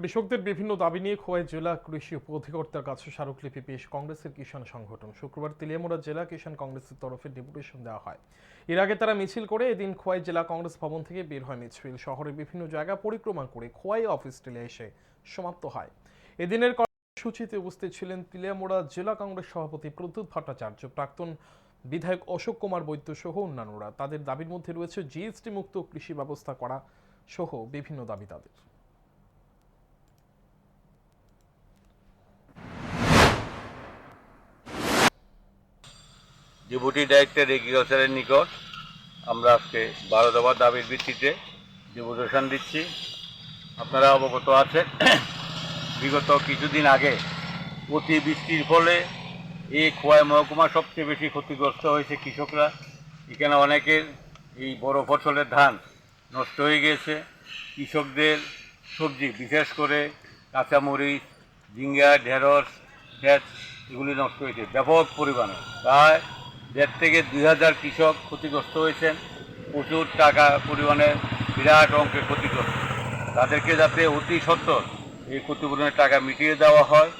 কৃষকদের বিভিন্ন দাবি নিয়ে খোয়াই জেলা কৃষি উপ অধিকর্তার কাছে স্মারকলিপি পেশ কংগ্রেসের কিষাণ সংগঠন। শুক্রবার তেলিয়ামুড়া জেলা কিষাণ কংগ্রেসের তরফে ডেপুটেশন দেওয়া হয়। এর আগে তারা মিছিল করে এদিন খোয়াই জেলা কংগ্রেস ভবন থেকে বের হয় মিছিল। শহরের বিভিন্ন জায়গা পরিক্রমা করে খোয়াই অফিস টেলে এসে সমাপ্ত হয়। এদিনের কর্মসূচিতে উপস্থিত ছিলেন তিলিয়ামুড়া জেলা কংগ্রেস সভাপতি প্রদ্যুৎ ভট্টাচার্য, প্রাক্তন বিধায়ক অশোক কুমার বৈদ্য সহ অন্যান্যরা। তাদের দাবির মধ্যে রয়েছে জিএসটি মুক্ত কৃষি ব্যবস্থা করা সহ বিভিন্ন দাবি তাদের। ডেপুটি ডাইরেক্টর এগ্রিকালচারের নিকট আমরা আজকে বারো দফা দাবির ভিত্তিতে ডেপুটেশন দিচ্ছি। আপনারা অবগত আছেন, বিগত কিছুদিন আগে অতিবৃষ্টির ফলে এই খোয়াই মহকুমা সবচেয়ে বেশি ক্ষতিগ্রস্ত হয়েছে কৃষকরা। এখানে অনেকের এই বড় ফসলের ধান নষ্ট হয়ে গিয়েছে কৃষকদের সবজি, বিশেষ করে কাঁচামরিচ, ঝিঙ্গা, ঢেঁড়স ক্ষেত এগুলি নষ্ট হয়েছে। ব্যাপক পরিমাণে। প্রায় দেড় থেকে দুই হাজার কৃষক ক্ষতিগ্রস্ত হয়েছেন। প্রচুর টাকা পরিমাণে বিরাট অঙ্কের ক্ষতিগ্রস্ত। তাদেরকে যাতে অতি সত্বর এই ক্ষতিপূরণের টাকা মিটিয়ে দেওয়া হয়।